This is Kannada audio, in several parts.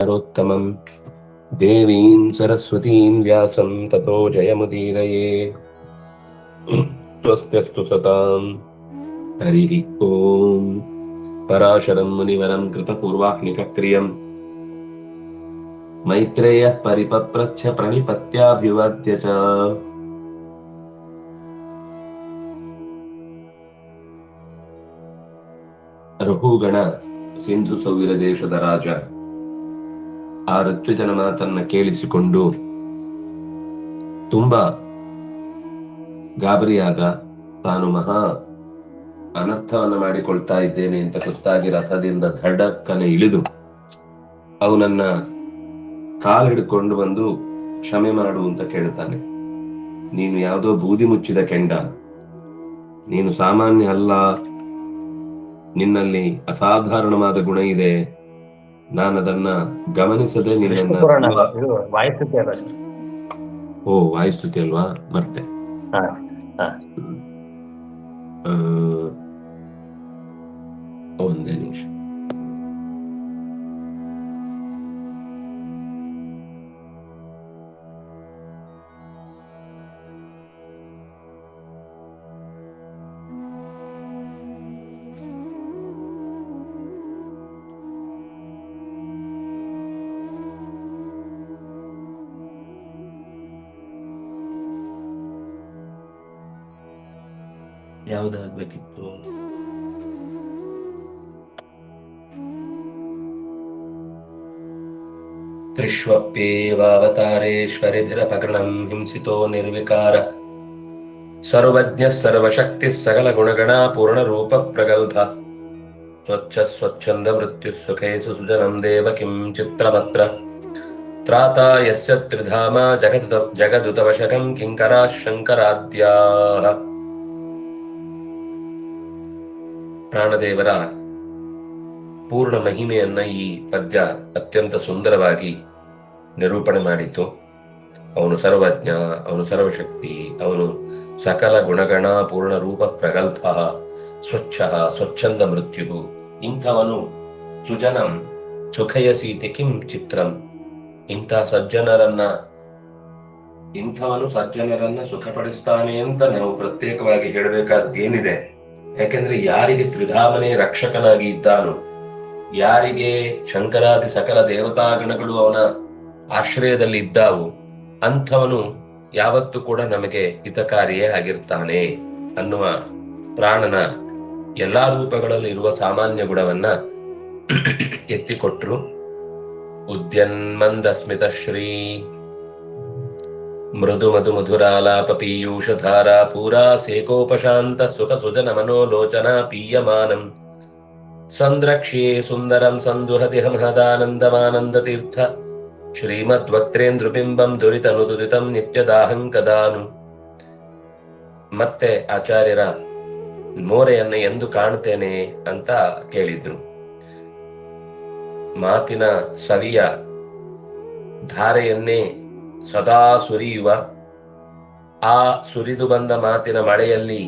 नरोत्तमम् देवीं सरस्वतीं व्यासं ततो जयमुदीरये स्वस्त्यस्तु सताम् हरिः ॐ पराशरं मुनिवरं कृतपूर्वाह्निकक्रियम् मैत्रेयः परिपप्रच्छ प्रणिपत्याभिवाद्य च ರಘುಗಣ ಸಿಂಧು ಸೌವಿರ ದೇಶದ ರಾಜ ಆ ಋತ್ವಿಜನ ಮಾತನ್ನ ಕೇಳಿಸಿಕೊಂಡು ತುಂಬಾ ಗಾಬರಿಯಾದ ತಾನು ಮಹಾ ಅನರ್ಥವನ್ನ ಮಾಡಿಕೊಳ್ತಾ ಇದ್ದೇನೆ ಅಂತ ಗೊತ್ತಾಗಿ ರಥದಿಂದ ಧಡಕ್ಕನೆ ಇಳಿದು ಅವನನ್ನ ಕಾಲು ಹಿಡ್ಕೊಂಡು ಬಂದು ಕ್ಷಮೆ ಮಾಡು ಅಂತ ಕೇಳ್ತಾನೆ ನೀನು ಯಾವುದೋ ಬೂದಿ ಮುಚ್ಚಿದ ಕೆಂಡ. ನೀನು ಸಾಮಾನ್ಯ ಅಲ್ಲ. ನಿನ್ನಲ್ಲಿ ಅಸಾಧಾರಣವಾದ ಗುಣ ಇದೆ. ನಾನು ಅದನ್ನ ಗಮನಿಸದೆ ಓ ವಾಯುಸ್ತುತಿ ಅಲ್ವಾ? ಮರ್ತೆ ಒಂದೇ ನಿಮಿಷ. ಯಾವ್ದಾಗ್ಬೇಕಿತ್ತು? ತ್ರಿಷ್ವಪ್ಯೇವಾವತಾರೇಶ್ವರಿಭಿರಪಗಣಂ ಹಿಂಸಿತೋ ನಿರ್ವಿಕಾರ. ಸರ್ವಜ್ಞ, ಸರ್ವಶಕ್ತಿ, ಸಕಲ ಗುಣಗಣ ಪೂರ್ಣ ರೂಪ ಪ್ರಗಲ್ಭ. ಸ್ವಚ್ಛ, ಸ್ವಚ್ಛಂದ ಮೃತ್ಯು ಸುಖೇಸು ಸುಜನಂ ದೇವ ಕಿಂ ಚಿತ್ರಮತ್ರ. ತ್ರಾತ ಯಸ್ಯ ತ್ರಿಧಾಮ ಜಗದುತ ಜಗದುತವಶಕಂ ಕಿಂಕರ ಶಂಕರಾದ್ಯಾಃ ಪ್ರಾಣದೇವರ ಪೂರ್ಣ ಮಹಿಮೆಯನ್ನ ಈ ಪದ್ಯ ಅತ್ಯಂತ ಸುಂದರವಾಗಿ ನಿರೂಪಣೆ ಮಾಡಿತು ಅವನು ಸರ್ವಜ್ಞ, ಅವನು ಸರ್ವಶಕ್ತಿ, ಅವನು ಸಕಲ ಗುಣಗಣ, ಪೂರ್ಣ ರೂಪ ಪ್ರಗಲ್ಭ, ಸ್ವಚ್ಛ, ಸ್ವಚ್ಛಂದ ಮೃತ್ಯು. ಇಂಥವನು ಸುಜನಂ ಸುಖಯಸೀತಿ ಕಿಂ ಚಿತ್ರಂ. ಇಂಥ ಸಜ್ಜನರನ್ನ, ಇಂಥವನು ಸಜ್ಜನರನ್ನ ಸುಖಪಡಿಸ್ತಾನೆ ಅಂತ ನಾವು ಪ್ರತ್ಯೇಕವಾಗಿ ಹೇಳಬೇಕಾದ್ದೇನಿದೆ. ಯಾಕೆಂದ್ರೆ ಯಾರಿಗೆ ತ್ರಿಧಾಮನೆ ರಕ್ಷಕನಾಗಿ ಇದ್ದಾನೋ, ಯಾರಿಗೆ ಶಂಕರಾದಿ ಸಕಲ ದೇವತಾಗಣಗಳು ಅವನ ಆಶ್ರಯದಲ್ಲಿ ಇದ್ದಾವು, ಅಂಥವನು ಯಾವತ್ತೂ ಕೂಡ ನಮಗೆ ಹಿತಕಾರಿಯೇ ಆಗಿರ್ತಾನೆ ಅನ್ನುವ ಪ್ರಾಣನ ಎಲ್ಲಾ ರೂಪಗಳಲ್ಲಿ ಇರುವ ಸಾಮಾನ್ಯ ಗುಣವನ್ನ ಎತ್ತಿಕೊಟ್ರು. ಉದ್ಯನ್ಮಂದಸ್ಮಿತ ಶ್ರೀ ಮೃದು ಮಧು ಮಧುರಾಲಾಪ ಪೀಯೂಷಧಾರಾ ಪೂರಾ ಸೇಕೋಪಶಾಂತ ಸುಖ ಸುಜನ ಮನೋಲೋಚನ ಪೀಯಮಾನಂ ಸಂದ್ರಕ್ಷ್ಯೇ ಸುಂದರಂ ಸಂದುಹತಿ ಹಮಹದಾನಂದಮಾನಂದ ತೀರ್ಥ ಶ್ರೀಮದ್ವಕ್ತ್ರೇಂದ್ರಬಿಂಬಂ ದುರಿತನುದುರಿತಂ ನಿತ್ಯದಾಹಂ ಕದಾನು ಮತ್ತೆ ಆಚಾರ್ಯರ ಮೋರೆಯನ್ನ ಎಂದು ಕಾಣ್ತೇನೆ ಅಂತ ಕೇಳಿದ್ರು ಮಾತಿನ ಸವಿಯ ಧಾರೆಯನ್ನೇ ಸದಾ ಸುರಿಯುವ, ಆ ಸುರಿದು ಬಂದ ಮಾತಿನ ಮಳೆಯಲ್ಲಿ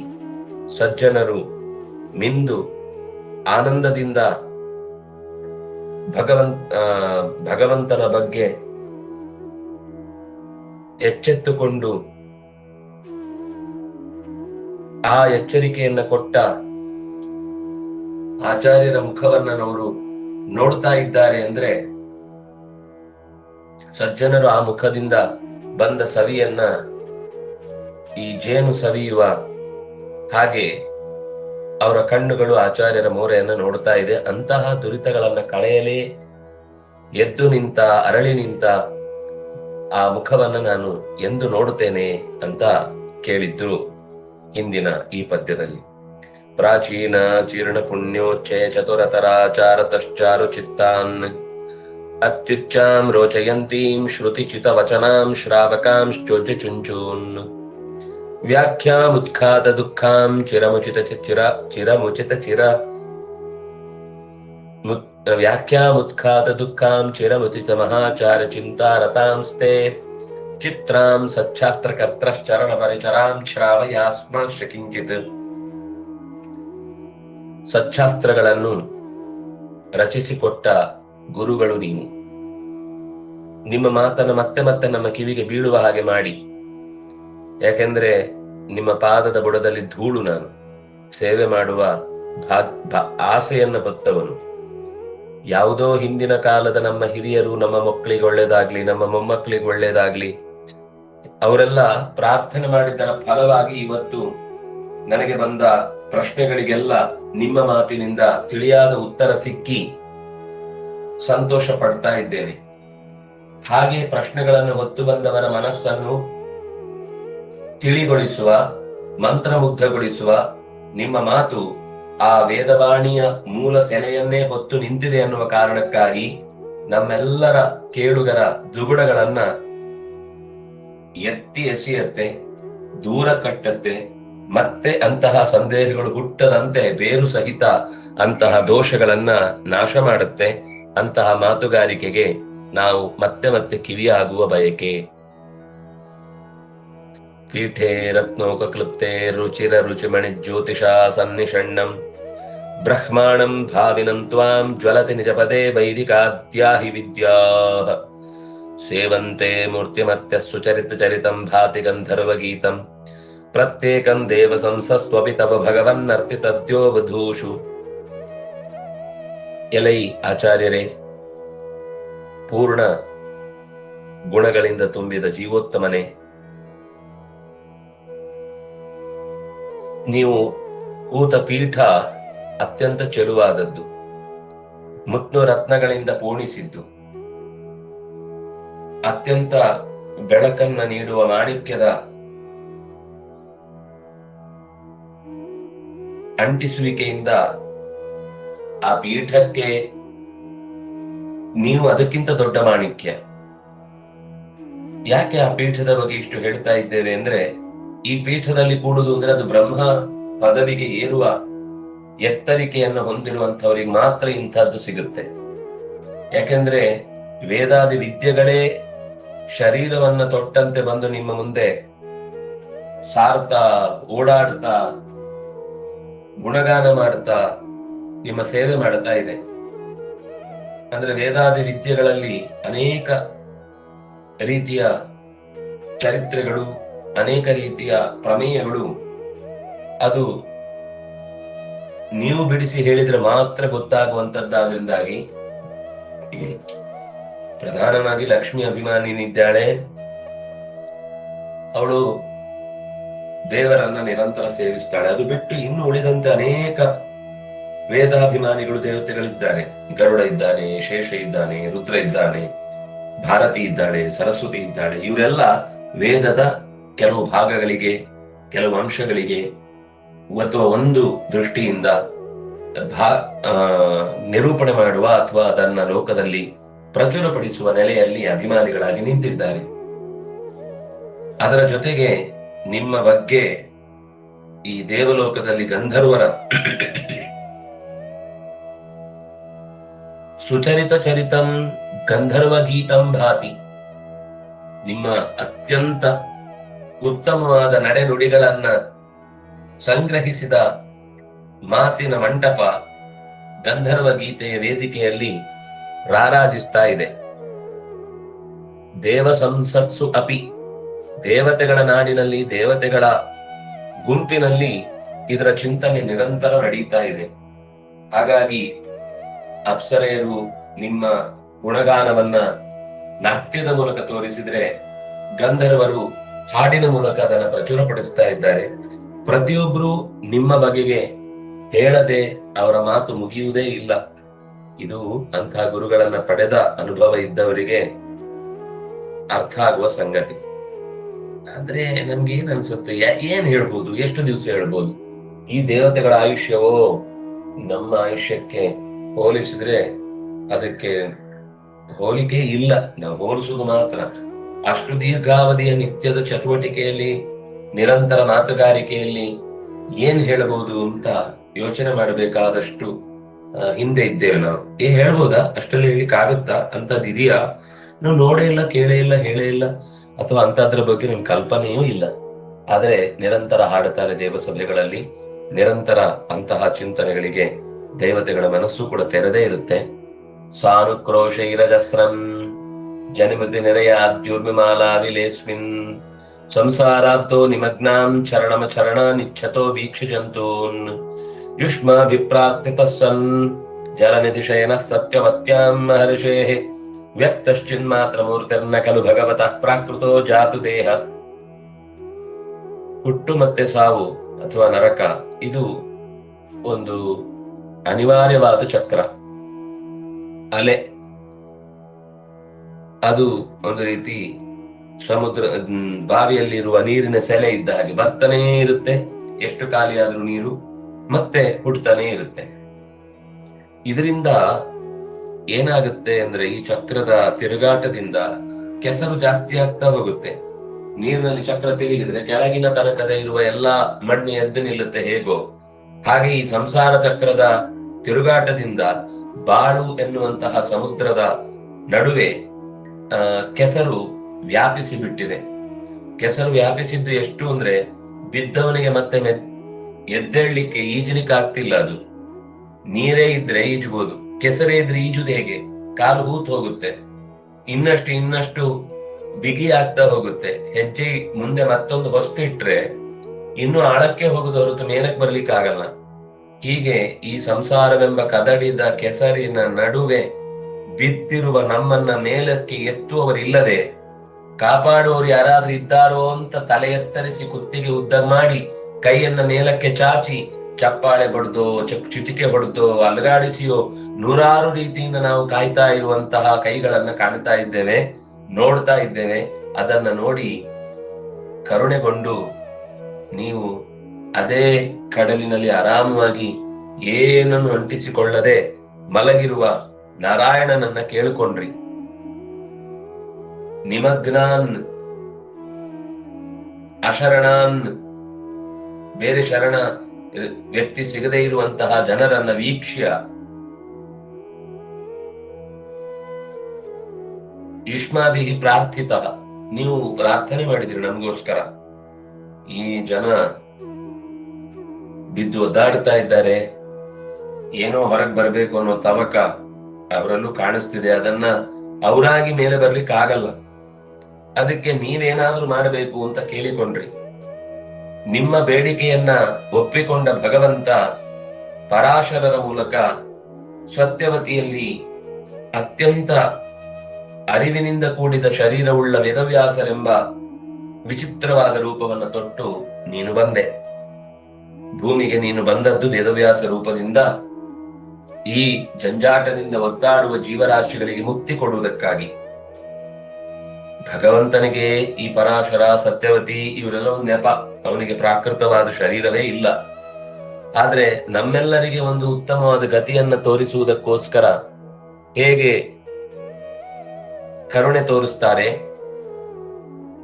ಸಜ್ಜನರು ಮಿಂದು ಆನಂದದಿಂದ ಭಗವಂತ ಭಗವಂತನ ಬಗ್ಗೆ ಎಚ್ಚೆತ್ತುಕೊಂಡು, ಆ ಎಚ್ಚರಿಕೆಯನ್ನ ಕೊಟ್ಟ ಆಚಾರ್ಯರ ಮುಖವನ್ನ ನೋಡ್ತಾ ಇದ್ದಾರೆ ಅಂದ್ರೆ ಸಜ್ಜನರು ಆ ಮುಖದಿಂದ ಬಂದ ಸವಿಯನ್ನ ಈ ಜೇನು ಸವಿಯುವ ಹಾಗೆ ಅವರ ಕಣ್ಣುಗಳು ಆಚಾರ್ಯರ ಮೋರೆಯನ್ನು ನೋಡ್ತಾ ಇದೆ. ಅಂತಹ ದುರಿತಗಳನ್ನ ಕಳೆಯಲೇ ಎದ್ದು ನಿಂತ, ಅರಳಿ ನಿಂತ ಆ ಮುಖವನ್ನ ನಾನು ಎಂದು ನೋಡುತ್ತೇನೆ ಅಂತ ಕೇಳಿದ್ರು ಹಿಂದಿನ ಈ ಪದ್ಯದಲ್ಲಿ. ಪ್ರಾಚೀನ ಚೀರ್ಣ ಪುಣ್ಯೋಚ್ಚಯ ಚತುರತರಾಚಾರತಶ್ಚಾರು ಚಿತ್ತಾನ್ ಅತ್ಯುಚ್ಚಾಂ ರೋಚಯಂತೀಂ ಶ್ರುತಿಚಿತ ವಚನಾಂ ಶ್ರಾವಕಾಂ चिरमुचितचिर ಚುಂಚೂನ್ व्याख्यामुत्खातदुःखां चिरमुचितमहाचारचिन्तारतांस्ते। ಚಿರಮುಚಿತ सच्छास्त्रकर्त्रश्चरणपरिचरां ಶ್ರಾವಯಾಸ್ಮಾಶ್ಚ ಕಿಂಚಿತ್ ಸಚ್ಛಾಸ್ತ್ರಗಳನ್ನು ರಚಿಸಿಕೊಟ್ಟ ಗುರುಗಳು ನೀವು. ನಿಮ್ಮ ಮಾತನ್ನು ಮತ್ತೆ ಮತ್ತೆ ನಮ್ಮ ಕಿವಿಗೆ ಬೀಳುವ ಹಾಗೆ ಮಾಡಿ. ಯಾಕೆಂದ್ರೆ ನಿಮ್ಮ ಪಾದದ ಬುಡದಲ್ಲಿ ಧೂಳು ನಾನು. ಸೇವೆ ಮಾಡುವ ಆಸೆಯನ್ನು ಹೊತ್ತವನು. ಯಾವುದೋ ಹಿಂದಿನ ಕಾಲದ ನಮ್ಮ ಹಿರಿಯರು ನಮ್ಮ ಮಕ್ಕಳಿಗೆ ಒಳ್ಳೇದಾಗ್ಲಿ, ನಮ್ಮ ಮೊಮ್ಮಕ್ಕಳಿಗೆ ಒಳ್ಳೇದಾಗ್ಲಿ, ಅವರೆಲ್ಲ ಪ್ರಾರ್ಥನೆ ಮಾಡಿದ್ದರ ಫಲವಾಗಿ ಇವತ್ತು ನನಗೆ ಬಂದ ಪ್ರಶ್ನೆಗಳಿಗೆಲ್ಲ ನಿಮ್ಮ ಮಾತಿನಿಂದ ತಿಳಿಯಾದ ಉತ್ತರ ಸಿಕ್ಕಿ ಸಂತೋಷ ಪಡ್ತಾ ಇದ್ದೇನೆ ಹಾಗೆ ಪ್ರಶ್ನೆಗಳನ್ನು ಹೊತ್ತು ಬಂದವರ ಮನಸ್ಸನ್ನು ತಿಳಿಗೊಳಿಸುವ, ಮಂತ್ರಮುಗ್ಧಗೊಳಿಸುವ ನಿಮ್ಮ ಮಾತು ಆ ವೇದವಾಣಿಯ ಮೂಲ ಸೆಲೆಯನ್ನೇ ಹೊತ್ತು ನಿಂತಿದೆ ಅನ್ನುವ ಕಾರಣಕ್ಕಾಗಿ ನಮ್ಮೆಲ್ಲರ ಕೇಳುಗರ ದುಗುಡಗಳನ್ನ ಎತ್ತಿ ಎಸೆಯತ್ತೆ, ದೂರ ಕಟ್ಟತ್ತೆ, ಮತ್ತೆ ಅಂತಹ ಸಂದೇಹಗಳು ಹುಟ್ಟದಂತೆ ಬೇರು ಸಹಿತ ಅಂತಹ ದೋಷಗಳನ್ನ ನಾಶ ಮಾಡುತ್ತೆ. ಅಂತಹ ಮಾತುಗಾರಿಕೆಗೆ ನಾವು ಮತ್ತೆ ಮತ್ತೆ ಕಿವಿಯಾಗುವ ಬಯಕೆ ಪೀಠೆ ರತ್ನೋಕಕ್ಲುಪ್ತೆ ರುಚಿರ ರುಚಿಮಣಿ ಜ್ಯೋತಿಷ ಸನ್ನಿಷಣ್ಣಂ ಬ್ರಹ್ಮಾಣಂ ಭಾವಿನಂ ತ್ವಾಂ ಜ್ವಲತಿ ನಿಜಪದೇ ವೈದಿಕಾದ್ಯಾಹಿ ವಿದ್ಯಾ ಸೇವಂತೆ ಮೂರ್ತಿಮತ್ಯ ಸುಚರಿತ ಚರಿತಂ ಭಾತಿ ಗಂಧರ್ವಗೀತಂ ಪ್ರತ್ಯೇಕಂ ದೇವ ಸಂಸಸ್ತ್ವಪಿ ತವ ಭಗವನ್ನರ್ತಿತದ್ಯೋ ವಧೂಷು ಎಲೈ ಆಚಾರ್ಯರೇ, ಪೂರ್ಣ ಗುಣಗಳಿಂದ ತುಂಬಿದ ಜೀವೋತ್ತಮನೆ, ನೀವು ಕೂತ ಪೀಠ ಅತ್ಯಂತ ಚೆಲುವಾದದ್ದು ಮುತ್ತು ರತ್ನಗಳಿಂದ ಪೂರ್ಣಿಸಿದ್ದು, ಅತ್ಯಂತ ಬೆಳಕನ್ನ ನೀಡುವ ಮಾಣಿಕ್ಯದ ಅಂಟಿಸುವಿಕೆಯಿಂದ ಆ ಪೀಠಕ್ಕೆ ನೀವು ಅದಕ್ಕಿಂತ ದೊಡ್ಡ ಮಾಣಿಕ್ಯ. ಯಾಕೆ ಆ ಪೀಠದ ಬಗ್ಗೆ ಇಷ್ಟು ಹೇಳ್ತಾ ಇದ್ದೇವೆ ಅಂದ್ರೆ, ಈ ಪೀಠದಲ್ಲಿ ಕೂಡುದು ಅಂದ್ರೆ ಅದು ಬ್ರಹ್ಮ ಪದವಿಗೆ ಏರುವ ಎತ್ತರಿಕೆಯನ್ನು ಹೊಂದಿರುವಂತವರಿಗೆ ಮಾತ್ರ ಇಂಥದ್ದು ಸಿಗುತ್ತೆ. ಯಾಕೆಂದ್ರೆ ವೇದಾದಿ ವಿದ್ಯೆಗಳೇ ಶರೀರವನ್ನ ತೊಟ್ಟಂತೆ ಬಂದು ನಿಮ್ಮ ಮುಂದೆ ಸಾರ್ತಾ, ಓಡಾಡ್ತಾ, ಗುಣಗಾನ ಮಾಡ್ತಾ ನಿಮ್ಮ ಸೇವೆ ಮಾಡುತ್ತಾ ಇದೆ. ಅಂದ್ರೆ ವೇದಾದಿ ವಿದ್ಯೆಗಳಲ್ಲಿ ಅನೇಕ ರೀತಿಯ ಚರಿತ್ರೆಗಳು, ಅನೇಕ ರೀತಿಯ ಪ್ರಮೇಯಗಳು. ಅದು ನೀವು ಬಿಡಿಸಿ ಹೇಳಿದ್ರೆ ಮಾತ್ರ ಗೊತ್ತಾಗುವಂತದ್ದಾದ್ರಿಂದಾಗಿ ಪ್ರಧಾನವಾಗಿ ಲಕ್ಷ್ಮಿ ಅಭಿಮಾನಿನಿದ್ದಾಳೆ. ಅವಳು ದೇವರನ್ನ ನಿರಂತರ ಸೇವಿಸ್ತಾಳೆ. ಅದು ಬಿಟ್ಟು ಇನ್ನು ಉಳಿದಂತೆ ಅನೇಕ ವೇದಾಭಿಮಾನಿಗಳು ದೇವತೆಗಳಿದ್ದಾರೆ. ಗರುಡ ಇದ್ದಾನೆ, ಶೇಷ ಇದ್ದಾನೆ, ರುದ್ರ ಇದ್ದಾನೆ, ಭಾರತಿ ಇದ್ದಾಳೆ, ಸರಸ್ವತಿ ಇದ್ದಾಳೆ. ಇವರೆಲ್ಲ ವೇದದ ಕೆಲವು ಭಾಗಗಳಿಗೆ, ಕೆಲವು ಅಂಶಗಳಿಗೆ ಅಥವಾ ಒಂದು ದೃಷ್ಟಿಯಿಂದ ಭಾ ನಿರೂಪಣೆ ಮಾಡುವ ಅಥವಾ ಅದನ್ನ ಲೋಕದಲ್ಲಿ ಪ್ರಚುರಪಡಿಸುವ ನೆಲೆಯಲ್ಲಿ ಅಭಿಮಾನಿಗಳಾಗಿ ನಿಂತಿದ್ದಾರೆ. ಅದರ ಜೊತೆಗೆ ನಿಮ್ಮ ಬಗ್ಗೆ ಈ ದೇವಲೋಕದಲ್ಲಿ ಗಂಧರ್ವರ ಸುಚರಿತ ಚರಿತಂ ಗಂಧರ್ವ ಗೀತಂ ಭಾತಿ ನಿಮ್ಮ ಅತ್ಯಂತ ಉತ್ತಮವಾದ ನಡೆನುಡಿಗಳನ್ನ ಸಂಗ್ರಹಿಸಿದ ಮಾತಿನ ಮಂಟಪ ಗಂಧರ್ವ ಗೀತೆಯ ವೇದಿಕೆಯಲ್ಲಿ ರಾರಾಜಿಸ್ತಾ ಇದೆ. ದೇವ ಸಂಸತ್ಸು ಅಪಿ. ದೇವತೆಗಳ ನಾಡಿನಲ್ಲಿ ದೇವತೆಗಳ ಗುಂಪಿನಲ್ಲಿ ಇದರ ಚಿಂತನೆ ನಿರಂತರ ನಡೀತಾ ಇದೆ. ಹಾಗಾಗಿ ಅಪ್ಸರೆಯರು ನಿಮ್ಮ ಗುಣಗಾನವನ್ನ ನಾಟ್ಯದ ಮೂಲಕ ತೋರಿಸಿದ್ರೆ ಗಂಧರ್ವರು ಹಾಡಿನ ಮೂಲಕ ಅದನ್ನ ಪ್ರಚುರಪಡಿಸ್ತಾ ಇದ್ದಾರೆ. ಪ್ರತಿಯೊಬ್ರು ನಿಮ್ಮ ಬಗೆಗೆ ಹೇಳದೆ ಅವರ ಮಾತು ಮುಗಿಯುವುದೇ ಇಲ್ಲ. ಇದು ಅಂತಹ ಗುರುಗಳನ್ನ ಪಡೆದ ಅನುಭವ ಇದ್ದವರಿಗೆ ಅರ್ಥ ಆಗುವ ಸಂಗತಿ. ಆದ್ರೆ ನಮ್ಗೆ ಏನ್ ಅನ್ಸುತ್ತೆ? ಏನ್ ಹೇಳ್ಬೋದು? ಎಷ್ಟು ದಿವಸ ಹೇಳ್ಬೋದು? ಈ ದೇವತೆಗಳ ಆಯುಷ್ಯವೋ ನಮ್ಮ ಆಯುಷ್ಯಕ್ಕೆ ಹೋಲಿಸಿದ್ರೆ ಅದಕ್ಕೆ ಹೋಲಿಕೆ ಇಲ್ಲ. ನಾವು ಹೋಲಿಸುವುದು ಮಾತ್ರ. ಅಷ್ಟು ದೀರ್ಘಾವಧಿಯ ನಿತ್ಯದ ಚಟುವಟಿಕೆಯಲ್ಲಿ, ನಿರಂತರ ಮಾತುಗಾರಿಕೆಯಲ್ಲಿ ಏನ್ ಹೇಳಬಹುದು ಅಂತ ಯೋಚನೆ ಮಾಡಬೇಕಾದಷ್ಟು ಹಿಂದೆ ಇದ್ದೇವೆ ನಾವು. ಏ, ಹೇಳ್ಬೋದಾ? ಅಷ್ಟರಲ್ಲಿ ಹೇಳಿಕ್ ಆಗುತ್ತಾ? ಅಂತದ್ ಇದೆಯಾ? ನಾವು ನೋಡೇ ಇಲ್ಲ, ಕೇಳೇ ಇಲ್ಲ, ಹೇಳೇ ಇಲ್ಲ, ಅಥವಾ ಅಂತದ್ರ ಬಗ್ಗೆ ನಿಮ್ ಕಲ್ಪನೆಯೂ ಇಲ್ಲ. ಆದರೆ ನಿರಂತರ ಹಾಡುತ್ತಾರೆ ದೇವಸಭೆಗಳಲ್ಲಿ, ನಿರಂತರ ಅಂತಹ ಚಿಂತನೆಗಳಿಗೆ ದೇವತೆಗಳ ಮನಸ್ಸು ಕೂಡ ತೆರೆದೇ ಇರುತ್ತೆ. ಸ್ವಾನುಕ್ರೋಶ ಇರಜಸ್ರಂ ಜನಿಮತಿ ನೆರೆಯಾದ್ಯುರ್ಮಿಮಾಲಾ ವಿಲೇಸ್ಮಿನ್ ಸಂಸಾರಾಬ್ಧೋ ನಿಮಗ್ನಾಂ ಚರಣಮ ಚರಣ ನಿಚ್ಛತೋ ವೀಕ್ಷಿ ಜಂತೂನ್ ಯುಷ್ಮಾಭಿಪ್ರಾರ್ಥಿತಃ ಸನ್ ಜಲನಿಧಿ ಶಯನ ಸತ್ಯವತ್ಯಾಂ ವ್ಯಕ್ತಶ್ಚಿನ್ ಮಾತ್ರ ಮೂರ್ತಿರ್ನ ಕಲು ಭಗವತಃ ಪ್ರಾಕೃತೋ ಜಾತು ದೇಹ. ಹುಟ್ಟು ಮತ್ತೆ ಸಾವು ಅಥವಾ ನರಕ, ಇದು ಒಂದು ಅನಿವಾರ್ಯವಾದ ಚಕ್ರ. ಅಲೆ. ಅದು ಒಂದು ರೀತಿ ಸಮುದ್ರ ಬಾವಿಯಲ್ಲಿರುವ ನೀರಿನ ಸೆಲೆ ಇದ್ದ ಹಾಗೆ ಬರ್ತಾನೇ ಇರುತ್ತೆ. ಎಷ್ಟು ಖಾಲಿಯಾದ್ರೂ ನೀರು ಮತ್ತೆ ಹುಡ್ತಾನೇ ಇರುತ್ತೆ. ಇದರಿಂದ ಏನಾಗುತ್ತೆ ಅಂದ್ರೆ ಈ ಚಕ್ರದ ತಿರುಗಾಟದಿಂದ ಕೆಸರು ಜಾಸ್ತಿ ಆಗ್ತಾ ಹೋಗುತ್ತೆ. ನೀರಿನಲ್ಲಿ ಚಕ್ರ ತಿರುಗಿದ್ರೆ ಕೆಳಗಿನ ತನಕದ ಇರುವ ಎಲ್ಲಾ ಮಣ್ಣು ಎದ್ದು ನಿಲ್ಲುತ್ತೆ ಹೇಗೋ. ಹಾಗೆ ಈ ಸಂಸಾರ ಚಕ್ರದ ತಿರುಗಾಟದಿಂದ ಬಾಳು ಎನ್ನುವಂತಹ ಸಮುದ್ರದ ನಡುವೆ ಕೆಸರು ವ್ಯಾಪಿಸಿ ಬಿಟ್ಟಿದೆ ಕೆಸರು ವ್ಯಾಪಿಸಿದ್ದು ಎಷ್ಟು ಅಂದ್ರೆ ಬಿದ್ದವನಿಗೆ ಮತ್ತೆ ಮೆ ಎದ್ದೇಳ್ಲಿಕ್ಕೆ ಈಜಲಿಕ್ಕೆ ಆಗ್ತಿಲ್ಲ ಅದು. ನೀರೇ ಇದ್ರೆ ಈಜಬಹುದು ಕೆಸರೇ ಇದ್ರೆ ಈಜುದು ಹೇಗೆ? ಕಾಲು ಹೂತ್ ಹೋಗುತ್ತೆ, ಇನ್ನಷ್ಟು ಇನ್ನಷ್ಟು ಬಿಗಿ ಆಗ್ತಾ ಹೋಗುತ್ತೆ. ಹೆಜ್ಜೆ ಮುಂದೆ ಮತ್ತೊಂದು ಹೊಸ್ತಿಟ್ರೆ ಇನ್ನು ಆಳಕ್ಕೆ ಹೋಗುದು ಹೊರತು ಮೇಲಕ್ಕೆ ಬರ್ಲಿಕ್ಕೆ ಆಗಲ್ಲ. ಹೀಗೆ ಈ ಸಂಸಾರವೆಂಬ ಕದಡಿದ ಕೆಸರಿನ ನಡುವೆ ಬಿದ್ದಿರುವ ನಮ್ಮನ್ನ ಮೇಲಕ್ಕೆ ಎತ್ತುವವರಿಲ್ಲದೆ ಕಾಪಾಡುವವರು ಯಾರಾದ್ರೂ ಇದ್ದಾರೋ ಅಂತ ತಲೆ ಎತ್ತರಿಸಿ ಕುತ್ತಿಗೆ ಉದ್ದ ಮಾಡಿ ಕೈಯನ್ನ ಮೇಲಕ್ಕೆ ಚಾಚಿ ಚಪ್ಪಾಳೆ ಬಡ್ದೋ ಚಿಟಿಕೆ ಬಡ್ದೋ, ಅಲಗಾಡಿಸಿಯೋ ನೂರಾರು ರೀತಿಯಿಂದ ನಾವು ಕಾಯ್ತಾ ಇರುವಂತಹ ಕೈಗಳನ್ನ ಕಾಣ್ತಾ ಇದ್ದೇವೆ, ನೋಡ್ತಾ ಇದ್ದೇವೆ. ಅದನ್ನ ನೋಡಿ ಕರುಣೆಗೊಂಡು ನೀವು ಅದೇ ಕಡಲಿನಲ್ಲಿ ಆರಾಮವಾಗಿ ಏನನ್ನು ಅಂಟಿಸಿಕೊಳ್ಳದೆ ಮಲಗಿರುವ ನಾರಾಯಣನನ್ನ ಕೇಳಿಕೊಂಡ್ರಿ. ನಿಮಗ್ನಾನ್, ಅಶರಣಾನ್, ಬೇರೆ ಶರಣ ವ್ಯಕ್ತಿ ಸಿಗದೆ ಇರುವಂತಹ ಜನರನ್ನ ವೀಕ್ಷ್ಯ ಯುಷ್ಮಾಭಿ ಪ್ರಾರ್ಥಿತ ನೀವು ಪ್ರಾರ್ಥನೆ ಮಾಡಿದಿರಿ ನಮಗೋಸ್ಕರ. ಈ ಜನ ಬಿದ್ದು ಒದ್ದಾಡ್ತಾ ಇದ್ದಾರೆ. ಏನೋ ಹೊರಗೆ ಬರ್ಬೇಕು ಅನ್ನೋ ತವಕ ಅವರಲ್ಲೂ ಕಾಣಿಸ್ತಿದೆ. ಅದನ್ನ ಅವರಾಗಿ ಮೇಲೆ ಬರ್ಲಿಕ್ಕೆ ಆಗಲ್ಲ. ಅದಕ್ಕೆ ನೀವೇನಾದ್ರೂ ಮಾಡಬೇಕು ಅಂತ ಕೇಳಿಕೊಂಡ್ರಿ. ನಿಮ್ಮ ಬೇಡಿಕೆಯನ್ನ ಒಪ್ಪಿಕೊಂಡ ಭಗವಂತ ಪರಾಶರರ ಮೂಲಕ ಸತ್ಯವತಿಯಲ್ಲಿ ಅತ್ಯಂತ ಅರಿವಿನಿಂದ ಕೂಡಿದ ಶರೀರವುಳ್ಳ ವೇದವ್ಯಾಸರೆಂಬ ವಿಚಿತ್ರವಾದ ರೂಪವನ್ನು ತೊಟ್ಟು ನೀನು ಬಂದೆ. ಭೂಮಿಗೆ ನೀನು ಬಂದದ್ದು ವೇದವ್ಯಾಸ ರೂಪದಿಂದ ಈ ಜಂಜಾಟದಿಂದ ಒದ್ದಾಡುವ ಜೀವರಾಶಿಗಳಿಗೆ ಮುಕ್ತಿ ಕೊಡುವುದಕ್ಕಾಗಿ. ಭಗವಂತನಿಗೆ ಈ ಪರಾಶರ, ಸತ್ಯವತಿ ಇವರೆಲ್ಲ ಒಂದು ನೆಪ. ಅವನಿಗೆ ಪ್ರಾಕೃತವಾದ ಶರೀರವೇ ಇಲ್ಲ. ಆದ್ರೆ ನಮ್ಮೆಲ್ಲರಿಗೆ ಒಂದು ಉತ್ತಮವಾದ ಗತಿಯನ್ನ ತೋರಿಸುವುದಕ್ಕೋಸ್ಕರ ಹೇಗೆ ಕರುಣೆ ತೋರಿಸ್ತಾರೆ?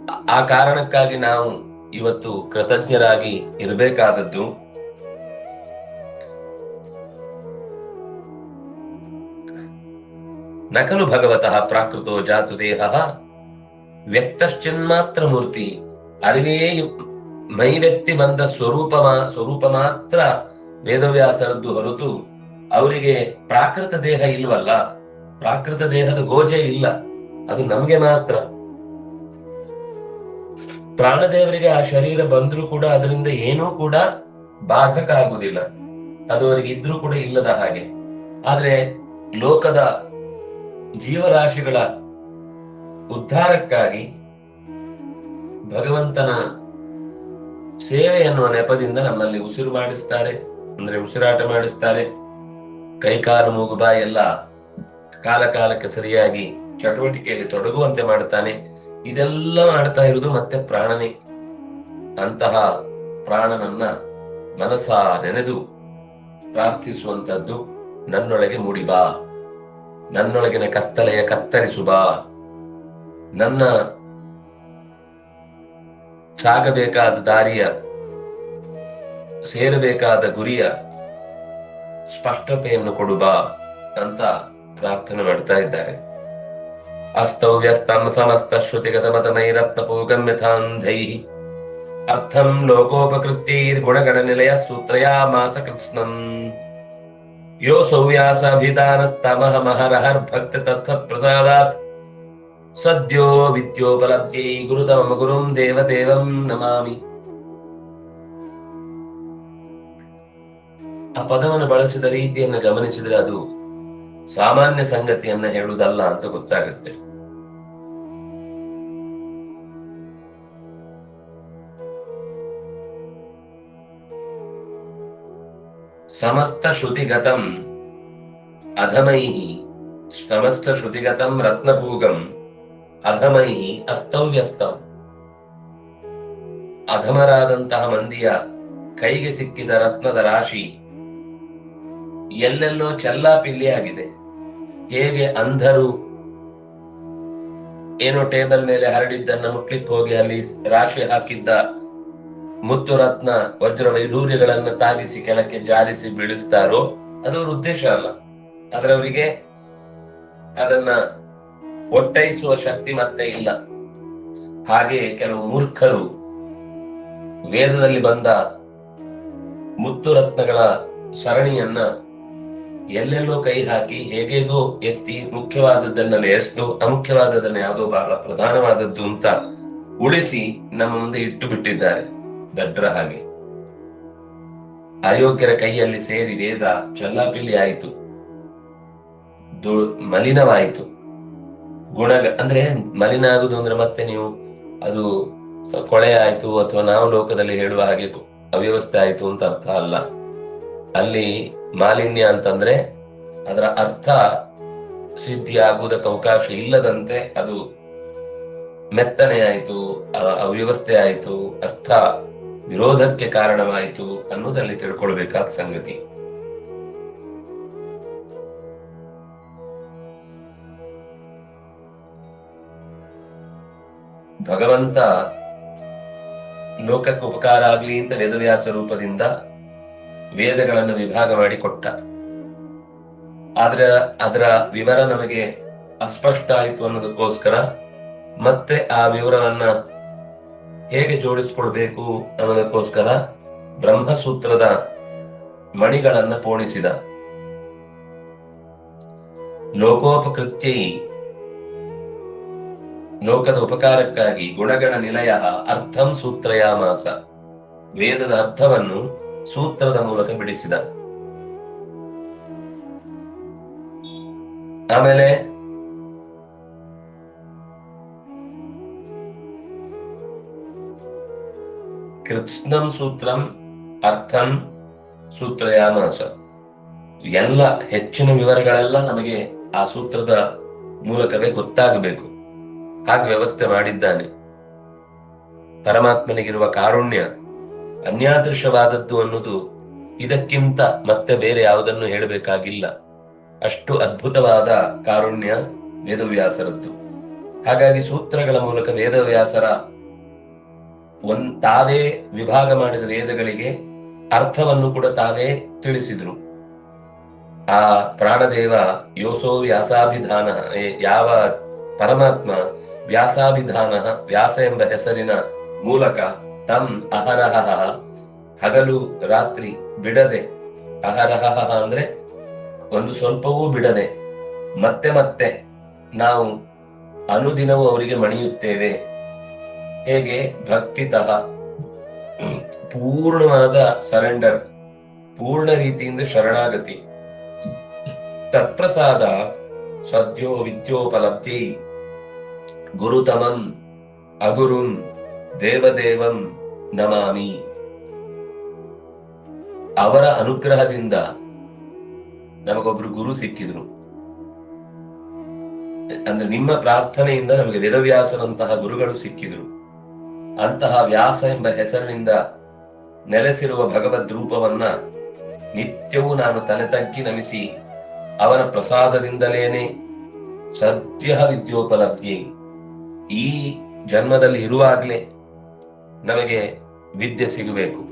ಆ- ಕಾರಣಕ್ಕಾಗಿ ನಾವು ಇವತ್ತು ಕೃತಜ್ಞರಾಗಿ ಇರಬೇಕಾದದ್ದು ನಕಲು ಭಗವತಃ ಪ್ರಾಕೃತೋ ಜಾತು ದೇಹ ವ್ಯಕ್ತಶ್ಚಿನ್ಮಾತ್ರ ಮೂರ್ತಿ ಅರಿವೇ ಮೈ ವ್ಯಕ್ತಿ ಬಂದ ಸ್ವರೂಪ ಸ್ವರೂಪ ಮಾತ್ರ ವೇದವ್ಯಾಸರದ್ದು ಹೊರತು ಅವರಿಗೆ ಪ್ರಾಕೃತ ದೇಹ ಇಲ್ವಲ್ಲ? ಪ್ರಾಕೃತ ದೇಹದ ಗೋಜೆ ಇಲ್ಲ. ಅದು ನಮ್ಗೆ ಮಾತ್ರ. ಪ್ರಾಣದೇವರಿಗೆ ಆ ಶರೀರ ಬಂದ್ರೂ ಕೂಡ ಅದರಿಂದ ಏನೂ ಕೂಡ ಬಾಧಕ ಆಗುವುದಿಲ್ಲ. ಅದು ಅವರಿಗೆ ಇದ್ರೂ ಕೂಡ ಇಲ್ಲದ ಹಾಗೆ. ಆದ್ರೆ ಲೋಕದ ಜೀವರಾಶಿಗಳ ಉದ್ಧಾರಕ್ಕಾಗಿ ಭಗವಂತನ ಸೇವೆ ಎನ್ನುವ ನೆಪದಿಂದ ನಮ್ಮಲ್ಲಿ ಉಸಿರು ಮಾಡಿಸ್ತಾರೆ, ಅಂದ್ರೆ ಉಸಿರಾಟ ಮಾಡಿಸ್ತಾರೆ. ಕೈಕಾಲು ಮೂಗುಬಾಯಿ ಎಲ್ಲ ಕಾಲಕಾಲಕ್ಕೆ ಸರಿಯಾಗಿ ಚಟುವಟಿಕೆಯಲ್ಲಿ ತೊಡಗುವಂತೆ ಮಾಡ್ತಾನೆ ಇದೆಲ್ಲ ಮಾಡ್ತಾ ಇರುವುದು ಮತ್ತೆ ಪ್ರಾಣನೇ. ಅಂತಹ ಪ್ರಾಣನನ್ನ ಮನಸ ನೆನೆದು ಪ್ರಾರ್ಥಿಸುವಂತದ್ದು ನನ್ನೊಳಗೆ ಮುಡಿಬಾ ನನ್ನೊಳಗಿನ ಕತ್ತಲೆಯ ಕತ್ತರಿಸು ಬಾ. ನನ್ನ ಸಾಗಬೇಕಾದ ದಾರಿಯ, ಸೇರಬೇಕಾದ ಗುರಿಯ ಸ್ಪಷ್ಟತೆಯನ್ನು ಕೊಡು ಬಾ ಅಂತ ಪ್ರಾರ್ಥನೆ ಮಾಡ್ತಾ ಇದ್ದಾರೆ. ಅಸ್ತೌ ವ್ಯಸ್ತಂ ಸಮಸ್ತ ಶ್ರುತಿಗತ ಮತಮೈ ರತ್ನಪೂಗಮ್ಯಥಾಂಧೈ ಅರ್ಥಂ ಲೋಕೋಪಕೃತ್ಯೈರ್ ಗುಣಗಣ ನಿಲಯ ಸೂತ್ರಯಾಮಾಸ ಕೃತ್ಸ್ನಂ ಯೋ ಸೌವ್ಯಾಸಾಭಿಧಾನಸ್ತಮಹ ಮಹರಹರ್ ಭಕ್ತಿ ತತ್ಸತ್ ಪ್ರಸಾದಾತ್ ಸದ್ಯೋ ವಿದ್ಯೋಪಲಬ್ಧಿ ಗುರುತಮ ಗುರುಂ ದೇವದೇವಂ ನಮಾಮಿ ಆ ಪದವನ್ನು ಬಳಸಿದ ರೀತಿಯನ್ನು ಗಮನಿಸಿದರೆ ಅದು ಸಾಮಾನ್ಯ ಸಂಗತಿಯನ್ನ ಹೇಳುವುದಲ್ಲ ಅಂತ ಗೊತ್ತಾಗುತ್ತೆ. ಸಮಸ್ತ ಶ್ರುತಿಗತಂ ಅಧಮೈ ಸಮಸ್ತ ಶ್ರುತಿಗತಂ ರತ್ನಭೂಗಂ ಅಧಮೈ ಅಸ್ತವ್ಯಸ್ತಂ. ಅಧಮರಾದಂತಹ ಮಂದಿಯ ಕೈಗೆ ಸಿಕ್ಕಿದ ರತ್ನದ ರಾಶಿ ಎಲ್ಲೆಲ್ಲೋ ಚೆಲ್ಲಾಪಿಲ್ಲಿಯಾಗಿದೆ. ಹೇಗೆ ಅಂಧರು? ಏನೋ ಟೇಬಲ್ ಮೇಲೆ ಹರಡಿದ್ದನ್ನ ಮುಟ್ಲಿಕ್ಕೆ ಹೋಗಿ ಅಲ್ಲಿ ರಾಶಿ ಹಾಕಿದ್ದ ಮುತ್ತು ರತ್ನ ವಜ್ರ ವೈಢೂರ್ಯಗಳನ್ನ ತಾಗಿಸಿ ಕೆಳಕ್ಕೆ ಜಾರಿಸಿ ಬೀಳಿಸ್ತಾರೋ, ಅದು ಉದ್ದೇಶ ಅಲ್ಲ. ಆದ್ರೆ ಅವರಿಗೆ ಅದನ್ನ ಒಟ್ಟೈಸುವ ಶಕ್ತಿ ಮತ್ತೆ ಇಲ್ಲ. ಹಾಗೆ ಕೆಲವು ಮೂರ್ಖರು ವೇದದಲ್ಲಿ ಬಂದ ಮುತ್ತು ರತ್ನಗಳ ಸರಣಿಯನ್ನ ಎಲ್ಲೆಲ್ಲೋ ಕೈ ಹಾಕಿ ಹೇಗೇಗೋ ಎತ್ತಿ ಮುಖ್ಯವಾದದ್ದನ್ನ ಎಸ್ದು ಅಮುಖ್ಯವಾದದನ್ನ ಯಾವುದೋ ಬಹಳ ಪ್ರಧಾನವಾದದ್ದು ಅಂತ ಉಳಿಸಿ ನಮ್ಮ ಮುಂದೆ ಇಟ್ಟು ಬಿಟ್ಟಿದ್ದಾರೆ. ದಡ್ರ ಹಾಗೆ. ಅಯೋಗ್ಯರ ಕೈಯಲ್ಲಿ ಸೇರಿ ವೇದ ಚಲ್ಲಾಪಿಲ್ಲಿ ಆಯಿತು. ಮಲಿನವಾಯಿತು. ಗುಣ ಅಂದ್ರೆ ಮಲಿನ ಆಗುದು ಅಂದ್ರೆ ಮತ್ತೆ ನೀವು ಅದು ಕೊಳೆ ಆಯ್ತು ಅಥವಾ ನಾವು ಲೋಕದಲ್ಲಿ ಹೇಳುವ ಹಾಗೆ ಅವ್ಯವಸ್ಥೆ ಆಯ್ತು ಅಂತ ಅರ್ಥ ಅಲ್ಲ. ಅಲ್ಲಿ ಮಾಲಿನ್ಯ ಅಂತಂದ್ರೆ ಅದರ ಅರ್ಥ ಸಿದ್ಧಿ ಆಗುವುದಕ್ಕೆ ಅವಕಾಶ ಇಲ್ಲದಂತೆ ಅದು ಮೆತ್ತನೆ ಆಯಿತು ಅವ್ಯವಸ್ಥೆ ಆಯಿತು, ಅರ್ಥ ವಿರೋಧಕ್ಕೆ ಕಾರಣವಾಯಿತು ಅನ್ನೋದಲ್ಲಿ ತಿಳ್ಕೊಳ್ಬೇಕಾದ ಸಂಗತಿ. ಭಗವಂತ ಲೋಕಕ್ಕೆ ಉಪಕಾರ ಆಗ್ಲಿ ಅಂತ ವೇದವ್ಯಾಸ ರೂಪದಿಂದ ವೇದಗಳನ್ನು ವಿಭಾಗ ಮಾಡಿ ಕೊಟ್ಟ ಆದ್ರೆ ಅದರ ವಿವರ ನಮಗೆ ಅಸ್ಪಷ್ಟ ಆಯಿತು ಅನ್ನೋದಕ್ಕೋಸ್ಕರ ಮತ್ತೆ ಆ ವಿವರವನ್ನ ಹೇಗೆ ಜೋಡಿಸ್ಕೊಳ್ಬೇಕು ಅನ್ನೋದಕ್ಕೋಸ್ಕರ ಬ್ರಹ್ಮಸೂತ್ರದ ಮಣಿಗಳನ್ನ ಪೋಣಿಸಿದ. ಲೋಕೋಪಕೃತ್ಯೈ ಲೋಕದ ಉಪಕಾರಕ್ಕಾಗಿ ಗುಣಗಣ ನಿಲಯ ಅರ್ಥಂ ಸೂತ್ರಯಾಮಾಸ. ವೇದದ ಅರ್ಥವನ್ನು ಸೂತ್ರದ ಮೂಲಕ ಬಿಡಿಸಿದ. ಆಮೇಲೆ ಕೃತ್ಸ್ನಂ ಸೂತ್ರಂ ಅರ್ಥಂ ಸೂತ್ರಯಾಮಾಸ. ಎಲ್ಲ ಹೆಚ್ಚಿನ ವಿವರಗಳೆಲ್ಲ ನಮಗೆ ಆ ಸೂತ್ರದ ಮೂಲಕವೇ ಗೊತ್ತಾಗಬೇಕು. ಹಾಗೆ ವ್ಯವಸ್ಥೆ ಮಾಡಿದ್ದಾನೆ. ಪರಮಾತ್ಮನಿಗಿರುವ ಕಾರುಣ್ಯ ಅನ್ಯಾದೃಶವಾದದ್ದು ಅನ್ನೋದು ಇದಕ್ಕಿಂತ ಮತ್ತೆ ಬೇರೆ ಯಾವುದನ್ನು ಹೇಳಬೇಕಾಗಿಲ್ಲ. ಅಷ್ಟು ಅದ್ಭುತವಾದ ಕಾರುಣ್ಯ ವೇದವ್ಯಾಸರದ್ದು. ಹಾಗಾಗಿ ಸೂತ್ರಗಳ ಮೂಲಕ ವೇದವ್ಯಾಸರ ಒಂದ್ ತಾವೇ ವಿಭಾಗ ಮಾಡಿದ ವೇದಗಳಿಗೆ ಅರ್ಥವನ್ನು ಕೂಡ ತಾವೇ ತಿಳಿಸಿದ್ರು. ಆ ಪ್ರಾಣದೇವ ಯೋಸೋ ವ್ಯಾಸಾಭಿಧಾನ ಯಾವ ಪರಮಾತ್ಮ ವ್ಯಾಸಾಭಿಧಾನ ವ್ಯಾಸ ಎಂಬ ಹೆಸರಿನ ಮೂಲಕ ತಂ ಅಹರಹ ಹಗಲು ರಾತ್ರಿ ಬಿಡದೆ. ಅಹರಹ ಅಂದ್ರೆ ಒಂದು ಸ್ವಲ್ಪವೂ ಬಿಡದೆ. ಮತ್ತೆ ಮತ್ತೆ ನಾವು ಅನುದಿನವೂ ಅವರಿಗೆ ಮಣಿಯುತ್ತೇವೆ. ಹೇಗೆ? ಭಕ್ತಿತಃ. ಪೂರ್ಣವಾದ ಸರೆಂಡರ್ ಪೂರ್ಣ ರೀತಿಯಿಂದ ಶರಣಾಗತಿ. ತತ್ಪ್ರಸಾದ ಸದ್ಯೋ ವಿದ್ಯೋಪಲಬ್ಧಿ. ಗುರುತಮಂ ಅಗುರುಂ ದೇವದೇವಂ ನಮಾಮಿ. ಅವರ ಅನುಗ್ರಹದಿಂದ ನಮಗೊಬ್ರು ಗುರು ಸಿಕ್ಕಿದ್ರು. ಅಂದ್ರೆ ನಿಮ್ಮ ಪ್ರಾರ್ಥನೆಯಿಂದ ನಮಗೆ ವೇದವ್ಯಾಸರಂತಹ ಗುರುಗಳು ಸಿಕ್ಕಿದ್ರು. ಅಂತಹ ವ್ಯಾಸ ಎಂಬ ಹೆಸರಿನಿಂದ ನೆಲೆಸಿರುವ ಭಗವದ್ ರೂಪವನ್ನ ನಿತ್ಯವೂ ನಾನು ತಲೆ ತಗ್ಗಿ ನಮಿಸಿ ಅವರ ಪ್ರಸಾದದಿಂದಲೇನೆ ಸದ್ಯ ವಿದ್ಯೋಪಲಬ್ಧಿ. ಈ ಜನ್ಮದಲ್ಲಿ ಇರುವಾಗ್ಲೇ ನಮಗೆ ವಿದ್ಯೆ ಸಿಗಬೇಕು.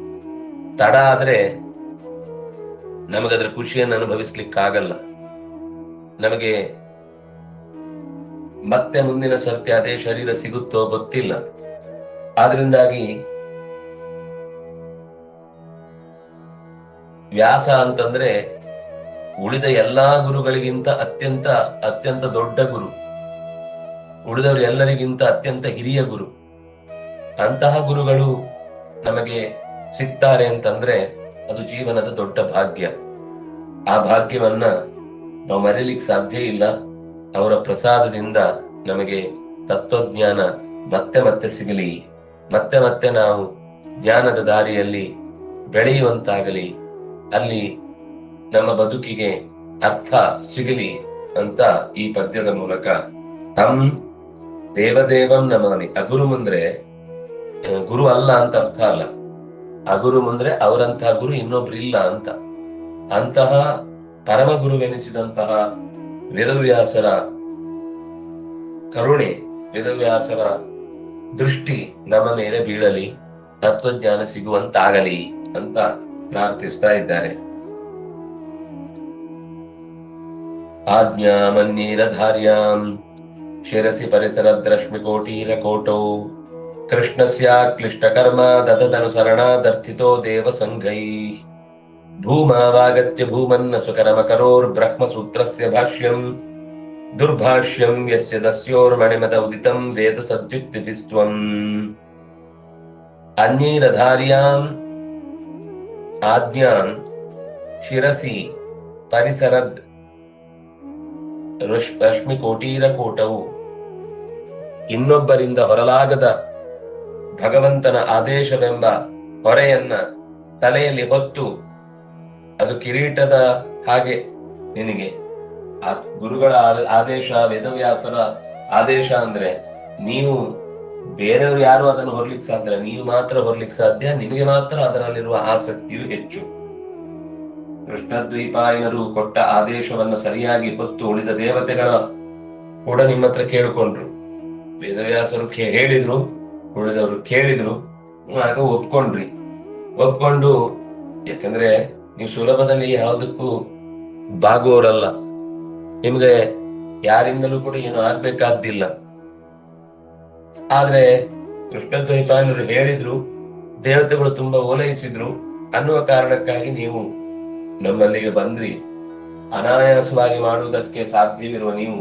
ತಡ ಆದ್ರೆ ನಮಗದ್ರ ಖುಷಿಯನ್ನು ಅನುಭವಿಸ್ಲಿಕ್ಕಾಗಲ್ಲ. ನಮಗೆ ಮತ್ತೆ ಮುಂದಿನ ಸರ್ತಿ ಅದೇ ಶರೀರ ಸಿಗುತ್ತೋ ಗೊತ್ತಿಲ್ಲ. ಆದ್ರಿಂದಾಗಿ ವ್ಯಾಸ ಅಂತಂದ್ರೆ ಉಳಿದ ಎಲ್ಲಾ ಗುರುಗಳಿಗಿಂತ ಅತ್ಯಂತ ಅತ್ಯಂತ ದೊಡ್ಡ ಗುರು. ಉಳಿದವರು ಎಲ್ಲರಿಗಿಂತ ಅತ್ಯಂತ ಹಿರಿಯ ಗುರು. ಅಂತಹ ಗುರುಗಳು ನಮಗೆ ಸಿಗ್ತಾರೆ ಅಂತಂದ್ರೆ ಅದು ಜೀವನದ ದೊಡ್ಡ ಭಾಗ್ಯ. ಆ ಭಾಗ್ಯವನ್ನ ನಾವು ಮರೀಲಿಕ್ಕೆ ಸಾಧ್ಯ ಇಲ್ಲ. ಅವರ ಪ್ರಸಾದದಿಂದ ನಮಗೆ ತತ್ವಜ್ಞಾನ ಮತ್ತೆ ಮತ್ತೆ ಸಿಗಲಿ. ಮತ್ತೆ ಮತ್ತೆ ನಾವು ಜ್ಞಾನದ ದಾರಿಯಲ್ಲಿ ಬೆಳೆಯುವಂತಾಗಲಿ. ಅಲ್ಲಿ ನಮ್ಮ ಬದುಕಿಗೆ ಅರ್ಥ ಸಿಗಲಿ ಅಂತ ಈ ಪದ್ಯದ ಮೂಲಕ ತಮ್ ದೇವದೇವಂ ನಮಾಮಿ. ಅಗುರು ಮುಂದ್ರೆ ಆ, ಗುರು ಅಲ್ಲ ಅಂತ ಅರ್ಥ ಅಲ್ಲ. ಅಗುರು ಅಂದ್ರೆ ಅವರಂತಹ ಗುರು ಇನ್ನೊಬ್ರು ಇಲ್ಲ ಅಂತ. ಅಂತಹ ಪರಮ ಗುರುವೆನಿಸಿದಂತಹ ವೇದವ್ಯಾಸರ ಕರುಣೆ ವೇದವ್ಯಾಸರ ದೃಷ್ಟಿ ನಮ್ಮ ಮೇಲೆ ಬೀಳಲಿ, ತತ್ವಜ್ಞಾನ ಸಿಗುವಂತಾಗಲಿ ಅಂತ ಪ್ರಾರ್ಥಿಸ್ತಾ ಇದ್ದಾರೆ. ಆಜ್ಞಾ ಮನ್ನೀರಧಾರ್ಯಾಂ ಶಿರಸಿ ಪರಿಸರ ದ್ರಶ್ಮಿ ಕೋಟೀರ ಕ್ಲಿಷ್ಟಕರ್ಮ ದತದನುಸರಣಾದರ್ಥಿತೋ ದೇವಸಂಘೈ ಭೂಮಾವಾಗತ್ಯ ಭೂಮನ್ನ ಸುಕರಮಕರೋರ್ಬ್ರಹ್ಮಸೂತ್ರಸ್ಯ ಭಾಷ್ಯಂ. ದುರ್ಭಾಷ್ಯಂ ಯಸ್ಯ ದಸ್ಯೋರ್ಮಣಿಮದ ಉದಿತಂ ವೇದ ಸದ್ಯುಕ್ತಿಭಿಸ್ತ್ವಂ ಅನ್ಯೈರಧಾರ್ಯಾಂ ಆಜ್ಞಾಂ ಶಿರಸಿ ಪರಿಸರದ್ ಋಷ್- ರಶ್ಮಿಕೋಟೀರಕೋಟವು ಇನ್ನೊಬ್ಬರಿಂದ ಹೊರಲಾಗದ ಭಗವಂತನ ಆದೇಶವೆಂಬ ಹೊರೆಯನ್ನ ತಲೆಯಲ್ಲಿ ಹೊತ್ತು ಅದು ಕಿರೀಟದ ಹಾಗೆ ನಿನಗೆ. ಆ ಗುರುಗಳ ಆದೇಶ, ವೇದವ್ಯಾಸರ ಆದೇಶ ಅಂದ್ರೆ ನೀವು ಬೇರೆಯವರು ಯಾರು ಅದನ್ನು ಹೊರ್ಲಿಕ್ಕೆ ಸಾಧ್ಯ. ನೀವು ಮಾತ್ರ ಹೊರ್ಲಿಕ್ಕೆ ಸಾಧ್ಯ ನಿಮಗೆ ಮಾತ್ರ ಅದರಲ್ಲಿರುವ ಆಸಕ್ತಿಯು ಹೆಚ್ಚು. ಕೃಷ್ಣದ್ವೀಪಾಯನರು ಕೊಟ್ಟ ಆದೇಶವನ್ನು ಸರಿಯಾಗಿ ಹೊತ್ತು ಉಳಿದ ದೇವತೆಗಳ ಕೂಡ ನಿಮ್ಮ ಹತ್ರ ಕೇಳಿಕೊಂಡ್ರು. ವೇದವ್ಯಾಸರು ಹೇಳಿದ್ರು ಉಳಿದವರು ಕೇಳಿದ್ರು ಆಗ ಒಪ್ಕೊಂಡ್ರಿ. ಒಪ್ಕೊಂಡು, ಯಾಕಂದ್ರೆ ನೀವು ಸುಲಭದಲ್ಲಿ ಯಾವುದಕ್ಕೂ ಬಾಗುವವರಲ್ಲ. ನಿಮ್ಗೆ ಯಾರಿಂದಲೂ ಕೂಡ ಏನು ಆಗ್ಬೇಕಾದ್ದಿಲ್ಲ. ಆದ್ರೆ ಕೃಷ್ಣದ್ವೈಪಾಯನರು ಹೇಳಿದ್ರು, ದೇವತೆಗಳು ತುಂಬಾ ಓಲೈಸಿದ್ರು ಅನ್ನುವ ಕಾರಣಕ್ಕಾಗಿ ನೀವು ನಮ್ಮಲ್ಲಿಗೆ ಬಂದ್ರಿ. ಅನಾಯಾಸವಾಗಿ ಮಾಡುವುದಕ್ಕೆ ಸಾಧ್ಯವಿರುವ ನೀವು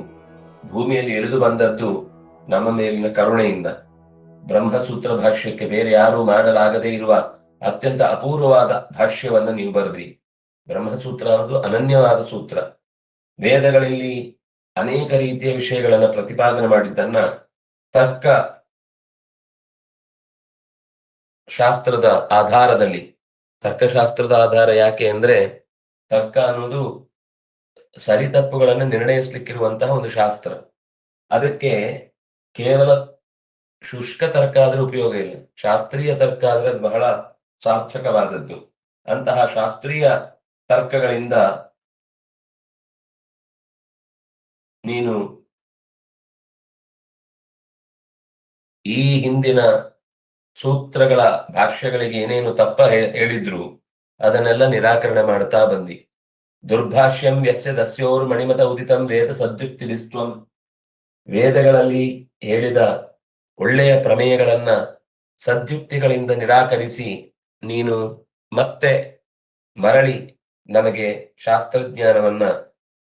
ಭೂಮಿಯಲ್ಲಿ ಇಳಿದು ಬಂದದ್ದು ನಮ್ಮ ಮೇಲಿನ ಕರುಣೆಯಿಂದ. ಬ್ರಹ್ಮಸೂತ್ರ ಭಾಷ್ಯಕ್ಕೆ ಬೇರೆ ಯಾರು ಮಾಡಲಾಗದೇ ಇರುವ ಅತ್ಯಂತ ಅಪೂರ್ವವಾದ ಭಾಷ್ಯವನ್ನು ನೀವು ಬರೆದ್ರಿ. ಬ್ರಹ್ಮಸೂತ್ರ ಅನ್ನೋದು ಅನನ್ಯವಾದ ಸೂತ್ರ. ವೇದಗಳಲ್ಲಿ ಅನೇಕ ರೀತಿಯ ವಿಷಯಗಳನ್ನು ಪ್ರತಿಪಾದನೆ ಮಾಡಿದ್ದನ್ನ ತರ್ಕ ಶಾಸ್ತ್ರದ ಆಧಾರದಲ್ಲಿ, ತರ್ಕಶಾಸ್ತ್ರದ ಆಧಾರ ಯಾಕೆ ಅಂದ್ರೆ ತರ್ಕ ಅನ್ನೋದು ಸರಿ ತಪ್ಪುಗಳನ್ನು ನಿರ್ಣಯಿಸ್ಲಿಕ್ಕಿರುವಂತಹ ಒಂದು ಶಾಸ್ತ್ರ. ಅದಕ್ಕೆ ಕೇವಲ ಶುಷ್ಕ ತರ್ಕ ಆದ್ರೆ ಉಪಯೋಗ ಇಲ್ಲ. ಶಾಸ್ತ್ರೀಯ ತರ್ಕ ಆದ್ರೆ ಅದು ಬಹಳ ಸಾರ್ಥಕವಾದದ್ದು. ಅಂತಹ ಶಾಸ್ತ್ರೀಯ ತರ್ಕಗಳಿಂದ ನೀನು ಈ ಹಿಂದಿನ ಸೂತ್ರಗಳ ಭಾಷ್ಯಗಳಿಗೆ ಏನೇನು ತಪ್ಪ ಹೇಳಿದ್ರು, ಅದನ್ನೆಲ್ಲ ನಿರಾಕರಣೆ ಮಾಡ್ತಾ ಬಂದಿ. ದುರ್ಭಾಷ್ಯಂ ವ್ಯಸ್ಯ ದಸ್ಯೋರ್ ಮಣಿಮತ ಉದಿತಂ ವೇದ ಸದ್ಯುಕ್ತಿರಿಸ್ತ್ವಂ ವೇದಗಳಲ್ಲಿ ಹೇಳಿದ ಒಳ್ಳೆಯ ಪ್ರಮೇಯಗಳನ್ನ ಸದ್ಯುಕ್ತಿಗಳಿಂದ ನಿರಾಕರಿಸಿ ನೀನು ಮತ್ತೆ ಮರಳಿ ನಮಗೆ ಶಾಸ್ತ್ರಜ್ಞಾನವನ್ನ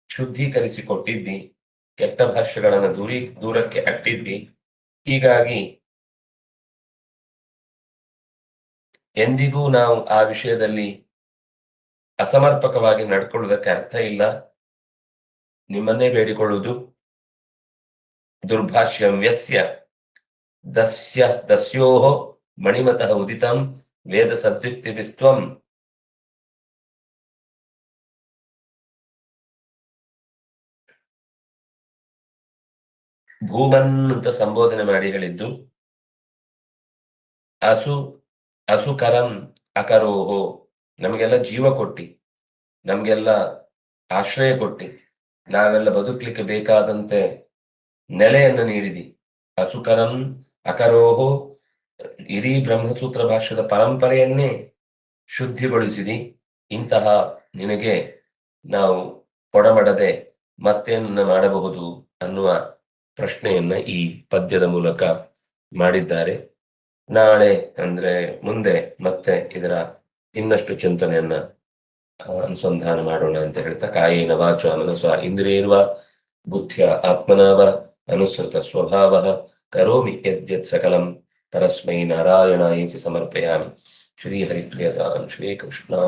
ಶುದ್ಧೀಕರಿಸಿ ಕೊಟ್ಟಿದ್ದಿ ಕೆಟ್ಟ ಭಾಷೆಗಳನ್ನು ದೂರಿ, ದೂರಕ್ಕೆ ಅಟ್ಟಿದ್ದಿ. ಹೀಗಾಗಿ ಎಂದಿಗೂ ನಾವು ಆ ವಿಷಯದಲ್ಲಿ ಅಸಮರ್ಪಕವಾಗಿ ನಡ್ಕೊಳ್ಳುವುದಕ್ಕೆ ಅರ್ಥ ಇಲ್ಲ. ನಿಮ್ಮನ್ನೇ ಬೇಡಿಕೊಳ್ಳುವುದು ದುರ್ಭಾಷ್ಯ ಯಸ್ಯ. ದಸ್ಯ ದಸ್ಯೋ ಮಣಿಮತಃ ಉದಿತಂ ವೇದ ಸದ್ಯುಕ್ತಿಭಿಸ್ತ್ವಂ ಭೂಮನ್ ಅಂತ ಸಂಬೋಧನೆ ಮಾಡಿ ಹೇಳಿದ್ದು. ಅಸು, ಅಸುಕರಂ ಅಕರೋಹೋ. ನಮಗೆಲ್ಲ ಜೀವ ಕೊಟ್ಟಿ. ನಮ್ಗೆಲ್ಲ ಆಶ್ರಯ ಕೊಟ್ಟಿ. ನಾವೆಲ್ಲ ಬದುಕ್ಲಿಕ್ಕೆ ಬೇಕಾದಂತೆ ನೆಲೆಯನ್ನು ನೀಡಿದಿ. ಅಸುಕರಂ ಅಕರೋಹೋ ಇಡೀ ಬ್ರಹ್ಮಸೂತ್ರ ಭಾಷ್ಯದ ಪರಂಪರೆಯನ್ನೇ ಶುದ್ಧಿಗೊಳಿಸಿದಿ. ಇಂತಹ ನಿನಗೆ ನಾವು ಕೊಡಮಡದೆ ಮತ್ತೇನ ಮಾಡಬಹುದು ಅನ್ನುವ ಪ್ರಶ್ನೆಯನ್ನ ಈ ಪದ್ಯದ ಮೂಲಕ ಮಾಡಿದ್ದಾರೆ. ನಾಳೆ ಅಂದ್ರೆ ಮುಂದೆ ಮತ್ತೆ ಇದರ ಇನ್ನಷ್ಟು ಚಿಂತನೆಯನ್ನ ಅನುಸಂಧಾನ ಮಾಡೋಣ ಅಂತ ಹೇಳ್ತಾ, ಕಾಯಿನ ವಾಚ ಮನಸ ಇಂದ್ರಿಯರ್ವ, ಬುದ್ಧಿಯ ಆತ್ಮನಾವ, ಅನುಸೃತ ಸ್ವಭಾವ கரோமி யத் யத் சகலம் தரஸ்மை நாராயணாயேசி சமர்ப்பயாமி ஸ்ரீஹரிப்பிரியதாம் ஸ்ரீகிருஷ்ணா